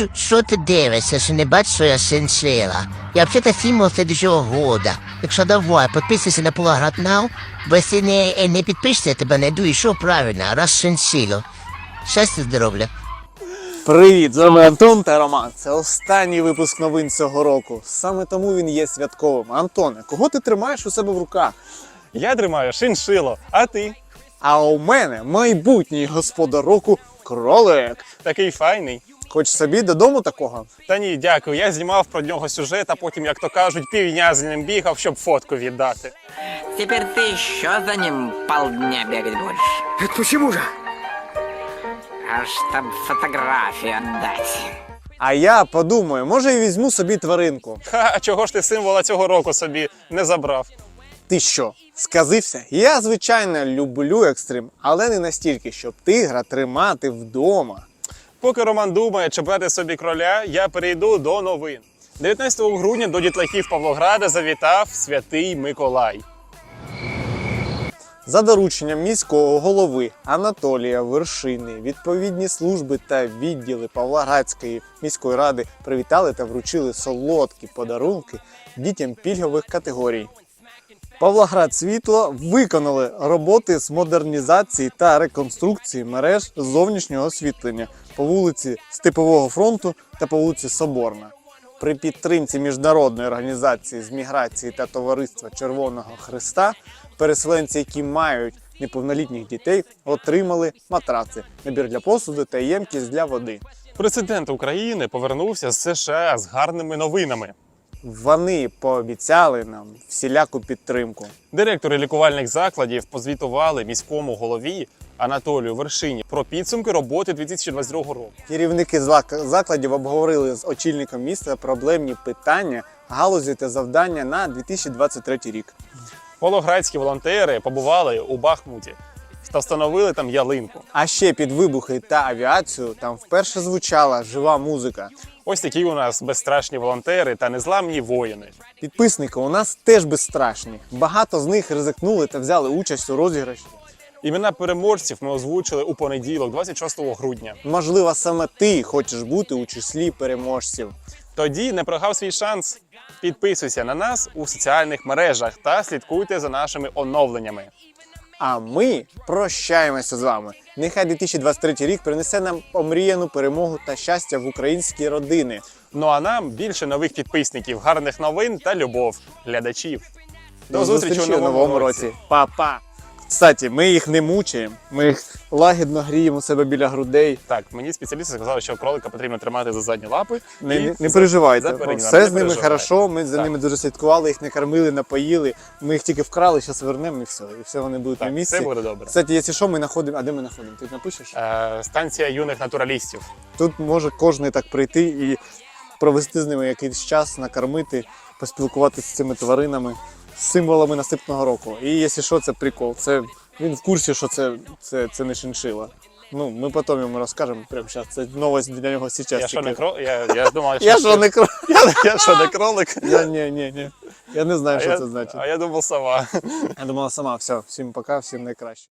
Що, що ти дивишся, що не бачиш, що я сенсила? Я взагалі фільму следующего года. Так що давай, підписуйся на Полоград Now, бо якщо не, не підпишешся, я тебе найду і що правильно, раз сенсило. Щастя, здоров'я. Привіт, з вами Антон та Роман. Це останній випуск новин цього року. Саме тому він є святковим. Антоне, кого ти тримаєш у себе в руках? Я тримаю шиншило, а ти? А у мене майбутній господар року кролик. Такий файний. Хоч собі додому такого? Та ні, дякую. Я знімав про нього сюжет, а потім, як то кажуть, півдня з ним бігав, щоб фотку віддати. Теперь ты еще за ним полдня бегать будешь. Это почему же? А чтоб фотографию отдать. А я подумаю, може і візьму собі тваринку. Ха, а чого ж ти символа цього року собі не забрав? Ти що, сказився? Я, звичайно, люблю екстрим, але не настільки, щоб тигра тримати вдома. Поки Роман думає, чи брати собі кроля, я перейду до новин. 19 грудня до дітлахів Павлограда завітав святий Миколай. За дорученням міського голови Анатолія Вершини відповідні служби та відділи Павлоградської міської ради привітали та вручили солодкі подарунки дітям пільгових категорій. Павлоград Світло виконали роботи з модернізації та реконструкції мереж зовнішнього освітлення по вулиці Степового фронту та по вулиці Соборна. При підтримці міжнародної організації з міграції та товариства Червоного Христа переселенці, які мають неповнолітніх дітей, отримали матраци, набір для посуду та ємкість для води. Президент України повернувся з США з гарними новинами. Вони пообіцяли нам всіляку підтримку. Директори лікувальних закладів позвітували міському голові Анатолію Вершині про підсумки роботи 2022 року. Керівники закладів обговорили з очільником міста проблемні питання, галузі та завдання на 2023 рік. Полоградські волонтери побували у Бахмуті та встановили там ялинку. А ще під вибухи та авіацію там вперше звучала жива музика. Ось такі у нас безстрашні волонтери та незламні воїни. Підписники у нас теж безстрашні. Багато з них ризикнули та взяли участь у розіграші. Імена переможців ми озвучили у понеділок, 26 грудня. Можливо, саме ти хочеш бути у числі переможців. Тоді не прогав свій шанс. Підписуйся на нас у соціальних мережах та слідкуйте за нашими оновленнями. А ми прощаємося з вами. Нехай 2023 рік принесе нам омріяну перемогу та щастя в українські родини. Ну а нам більше нових підписників, гарних новин та любов глядачів. До, зустрічі у новому році. Па-па! Кстати, ми їх не мучаємо, ми їх лагідно гріємо у себе біля грудей. Так, мені спеціалісти сказали, що кролика потрібно тримати за задні лапи. Не, і не, не переживайте, за передні все Не з ними хорошо. Ми за ними дуже слідкували, їх не кормили, напоїли. Ми їх тільки вкрали, зараз вернемо і все. І все вони будуть на місці. все буде добре. Кстати, якщо що, ми знаходимо. А де ми знаходимо? Ти напишеш? Е, станція юних натуралістів. Тут може кожен так прийти і провести з ними якийсь час, накормити, поспілкуватися з цими тваринами, символами наступного року. І якщо що, це прикол. Це він в курсі, що це, це, це не шиншила. Ну, ми потім йому розкажемо прямо зараз. Це новость для нього зараз. Я що не кролик? Я, я думав, Я що не кролик? я, що не кролик? Я ні, ні, ні. Я не знаю, А що я, це значить. а я думав сама. Я думала сама, все, всім пока, всім найкраще.